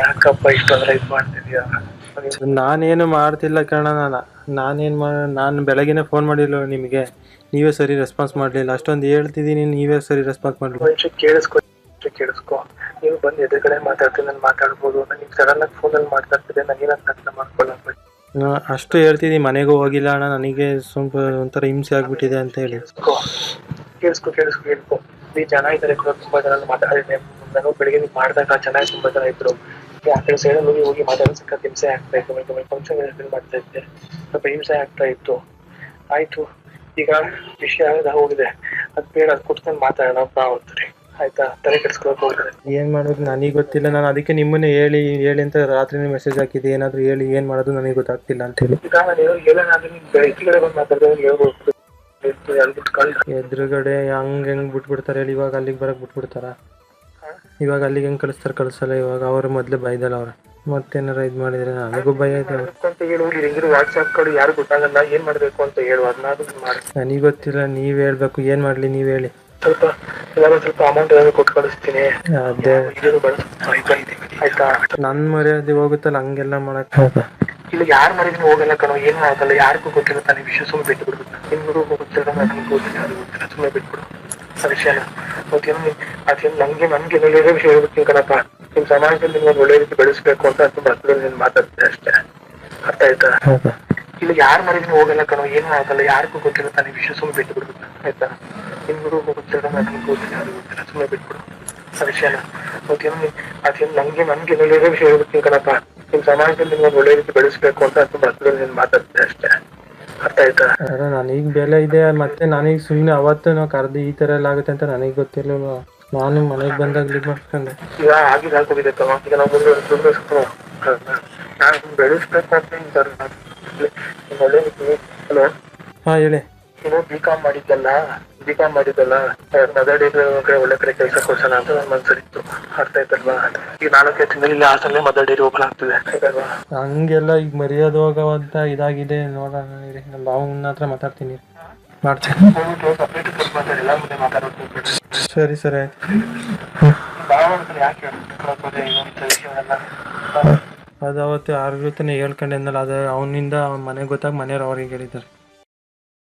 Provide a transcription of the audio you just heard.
ಯಾಕಪ್ಪ ಇಷ್ಟೊಂದ್ರೆ ಇದು ಮಾಡ್ತಿದ್ಯಾ? ನಾನೇನು ಮಾಡ್ತಿಲ್ಲ ಕಣ ನಾನು. ನಾನೇನು ಮಾ ನಾನು ಬೆಳಗ್ಗೆನೇ ಫೋನ್ ಮಾಡಿಲ್ಲ ನಿಮಗೆ. ನೀವೇ ಸರಿ ರೆಸ್ಪಾನ್ಸ್ ಮಾಡಲಿಲ್ಲ. ಅಷ್ಟೊಂದು ಹೇಳ್ತಿದ್ದೀನಿ ನೀವೇ ಸರಿ ರೆಸ್ಪಾನ್ಸ್ ಮಾಡಲಿಲ್ಲ. ಮನುಷ್ಯ ಕೇಳಿಸ್ಕೊ ಕೇಳಿಸ್ಕೋ. ನೀವು ಬಂದು ಎದುರುಗಡೆ ಮಾತಾಡ್ತೀನಿ ನಾನು ಮಾತಾಡ್ಬೋದು. ನೀವು ಸಡನ್ ಆಗಿ ಫೋನಲ್ಲಿ ಮಾತಾಡ್ತಿದ್ದೆ ನಾನು ಏನಂತ ಅರ್ಥ ಮಾಡ್ಕೊಳ್ಳೋಣ ಅಷ್ಟು ಹೇಳ್ತಿದ್ದೀನಿ ಮನೆಗೂ ಹೋಗಿಲ್ಲ ಅಣ್ಣ. ನನಗೆ ಸ್ವಲ್ಪ ಒಂಥರ ಹಿಂಸೆ ಆಗ್ಬಿಟ್ಟಿದೆ ಅಂತ ಹೇಳಿ. ಕೇಳಿಸ್ಕೊ ಕೇಳಿಸ್ಕೊ ಕೇಳಿಸ್ಕೊ. ಈ ಜನ ಇದ್ದಾರೆ ಕೂಡ ತುಂಬಾ ಜನ ಮಾತಾಡಿದ್ದೆ. ನಾನು ಬೆಳಿಗ್ಗೆ ನೀವು ಮಾಡಿದಾಗ ಚೆನ್ನಾಗಿ ತುಂಬಾ ಜನ ಇದ್ರು. ಆ ಕಡೆ ಸೈಡಲ್ಲಿ ಹೋಗಿ ಹೋಗಿ ಮಾತಾಡೋ ಹಿಂಸೆ ಆಗ್ತಾ ಇತ್ತು. ಫಂಕ್ಷನ್ ಅಟೆಂಡ್ ಮಾಡ್ತಾ ಇದ್ದೆ. ಸ್ವಲ್ಪ ಹಿಂಸೆ ಆಗ್ತಾ ಇತ್ತು. ಆಯ್ತು ಈಗ ವಿಷಯ ಹೋಗಿದೆ. ಅದ್ ಬೇಡ ಅದ್ ಕುತ್ಕೊಂಡು ಮಾತಾಡೋಣ ಬಾ ಅಂತಾರೆ ಆಯ್ತಾ? ತಲೆ ಕೆಡ್ಸ್ಕೊಳಕ್ ಹೋಗ್ತಾರೆ ಏನು ಮಾಡೋದು? ನನಗೆ ಗೊತ್ತಿಲ್ಲ. ನಾನು ಅದಕ್ಕೆ ನಿಮ್ಮನ್ನೇ ಹೇಳಿ ಹೇಳಿ ಅಂತ ರಾತ್ರಿನೇ ಮೆಸೇಜ್ ಹಾಕಿದ್ದೆ. ಏನಾದ್ರು ಹೇಳಿ ಏನ್ ಮಾಡೋದು ನನಗೆ ಗೊತ್ತಾಗ್ತಿಲ್ಲ ಅಂತೇಳಿ ಈಗ ನಾನು ಬಂದು ಮಾತಾಡಿದ್ರೆ ಹೇಳ್ಬೋದು. ಎದುರುಗಡೆ ಹಂಗ್ ಹೆಂಗ್ ಬಿಟ್ಬಿಡ್ತಾರೆ ಹೇಳಿ. ಇವಾಗ ಅಲ್ಲಿಗೆ ಬರಕ್ ಬಿಟ್ಬಿಡ್ತಾರ? ಇವಾಗ ಅಲ್ಲಿಗೆ ಹೆಂಗೆ ಕಳಿಸ್ತಾರೆ ಕಳ್ಸಲ್ಲ ಇವಾಗ. ಅವ್ರ ಮೊದಲೇ ಬೈದಲ್ಲ ಅವ್ರ. ಮತ್ತೇನಾರ ಇದ್ ಮಾಡಿದ್ರೆ ನನಗೂ ಭಯ ಇದೆ ಅಂತ ಹೇಳಿ ಹೋಗಿ ಹಿಂಗಿರು ವಾಟ್ಸ್ಆಪ್ ಕಡೆ ಯಾರು ಗೊತ್ತಾಗಲ್ಲ ಏನ್ ಮಾಡ್ಬೇಕು ಅಂತ ಹೇಳು ಅದನ್ನಾದ್ರೂ ಮಾಡಿ. ನನಗೆ ಗೊತ್ತಿಲ್ಲ ನೀವ್ ಹೇಳ್ಬೇಕು ಏನು ಮಾಡ್ಲಿ ನೀವ್ ಹೇಳಿ. ಸ್ವಲ್ಪ ಏನಾದ್ರು ಸ್ವಲ್ಪ ಅಮೌಂಟ್ ಏನಾದ್ರು ಕೊಟ್ಟು ಕಳಿಸ್ತೀನಿ. ಅದೇ. ಆಯ್ತಾ? ನನ್ನ ಮರ್ಯಾದೆ ಹೋಗುತ್ತಲ್ಲ ಹಂಗೆಲ್ಲ ಮಾಡಕ್ಕೆ ಇಲ್ಲಿ ಯಾರು ಮರಿದ್ರು ಹೋಗಲ್ಲ ಕಣೋ ಏನು ಆಗಲ್ಲ ಯಾರಿಗೂ ಗೊತ್ತಿಲ್ಲ ತಾನೇ ವಿಷಯ ಸುಮ್ಮನೆ ಬಿಟ್ಬಿಡು. ನಿಮ್ಗೂ ಗೊತ್ತಿಲ್ಲ ನನಗೂ ಗೊತ್ತಿಲ್ಲ ಅದು ಗೊತ್ತಿಲ್ಲ ಸುಮ್ಮನೆ ಬಿಟ್ಬಿಡು. ವಿಷಯನ ಮತ್ತೇನು ಅದೇನು ನಮ್ಗೆ ನಮ್ಗೆ ಒಳ್ಳೆಯ ವಿಷಯ ಹೇಳ್ಬಿಡ್ತೀನಿ ಕಣಪ್ಪ. ನಿಮ್ ಸಮಾಜದಲ್ಲಿ ನಿಮ್ಗೆ ಒಳ್ಳೆ ರೀತಿ ಬೆಳೆಸ್ಬೇಕು ಅಂತ ತುಂಬಾ ಹತ್ರದಲ್ಲಿ ಮಾತಾಡ್ತೀನಿ ಅಷ್ಟೇ. ಅರ್ಥ ಆಯ್ತಾ? ಇಲ್ಲಿ ಯಾರು ಮರಿದ್ರು ಹೋಗಲ್ಲ ಕಣೋ? ಏನು ಆಗಲ್ಲ? ಯಾರಿಗೂ ಗೊತ್ತಿಲ್ಲ ತಾನೇ ವಿಷಯ? ಸುಮ್ಮನೆ ಬಿಟ್ಬಿಡು. ಆಯ್ತಾ? ನಿಮ್ಗೂ ಗೊತ್ತಿಲ್ಲ ನನಗೆ ಗೊತ್ತಿಲ್ಲ ಅದು ಗೊತ್ತಿಲ್ಲ ಸುಮ್ಮನೆ ಬಿಟ್ಬಿಡು. ಆ ವಿಷಯನ ಮತ್ತೇನು ಅದೇನು ನಮ್ಗೆ ನಮ್ಗೆ ಒಳ್ಳೆಯ ವಿಷಯ ಹೇಳ್ಬಿಡ್ತೀನಿ ಕಣಪ್ಪ. ನಿಮ್ ಸಮಾಜದಲ್ಲಿ ನಿಮ್ಗೆ ಒಳ್ಳೆ ರೀತಿ ಬೆಳೆಸ್ಬೇಕು ಅಂತ ತುಂಬಾ ಹತ್ರದಲ್ಲಿ ಮಾತಾಡ್ತೀನಿ ಅಷ್ಟೇ. ಅರ್ಥ ಆಯ್ತಾ? ನನಗೆ ಬೆಲೆ ಇದೆ ಮತ್ತೆ ನನಗೆ ಸುಮ್ಮನೆ ಅವತ್ತು ನಾವು ಕರ್ದು ಈ ಥರ ಎಲ್ಲ ಆಗುತ್ತೆ ಅಂತ ನನಗೆ ಗೊತ್ತಿರಲಿಲ್ಲ ನಾನು ಮನೆಗೆ ಬಂದಾಗ ಇದು ಮಾಡ್ಕೊಂಡೆ ಈಗ ಈಗ ನಾವು ಮುಂದೆ ದುಡ್ಡು ನಾನು ಬೆಳೆಸ್ಬೇಕು ಅಂತ ಹಲೋ ಹಾಂ ಹೇಳಿ. ನೀನು ಬಿ ಕಾಮ್ ಮಾಡಿದ್ದಲ್ಲ ಬಿ ಕಾಮ್ ಮಾಡಿದ್ದಲ್ಲ ಮದರ್ ಕಡೆ ಒಳ್ಳೆ ಕಡೆ ಕೆಲಸ ಕೊಡ್ಸೋಣ ಅಂತ ನನ್ನ ಮನ್ಸಲ್ಲಿತ್ತು. ಅರ್ಥ ಆಯ್ತಲ್ವಾ ಈಗ ನಾಲ್ಕೈದು ತಿಂಗಳು ಇಲ್ಲಿ ಹಾಸನಲ್ಲೇ ಮದರ್ ಡೇರಿ ಓಪನ್ ಆಗ್ತಿದೆ. ಆಯ್ತಲ್ವಾ ಹಂಗೆಲ್ಲ ಈಗ ಮರ್ಯಾದ ಹೋಗೋವಂತ ಇದಾಗಿದೆ ನೋಡೋಣ ಇರಿ. ನಮ್ಮ ಭಾವನ ಹತ್ರ ಮಾತಾಡ್ತೀನಿ. ಮಾಡ್ತೀನಿ. ಸರಿ ಸರಿ ಆಯ್ತು. ಅದು ಅವತ್ತು ಯಾರ ಜೊತೆ ಹೇಳ್ಕೊಂಡೆ ಅಂದಲ್ಲ ಅದು ಅವನಿಂದ ಅವ್ನ ಮನೆಗೆ ಗೊತ್ತಾಗ ಮನೆಯವ್ರು ಅವ್ರಿಗೆ ಹೇಳಿದ್ದಾರೆ.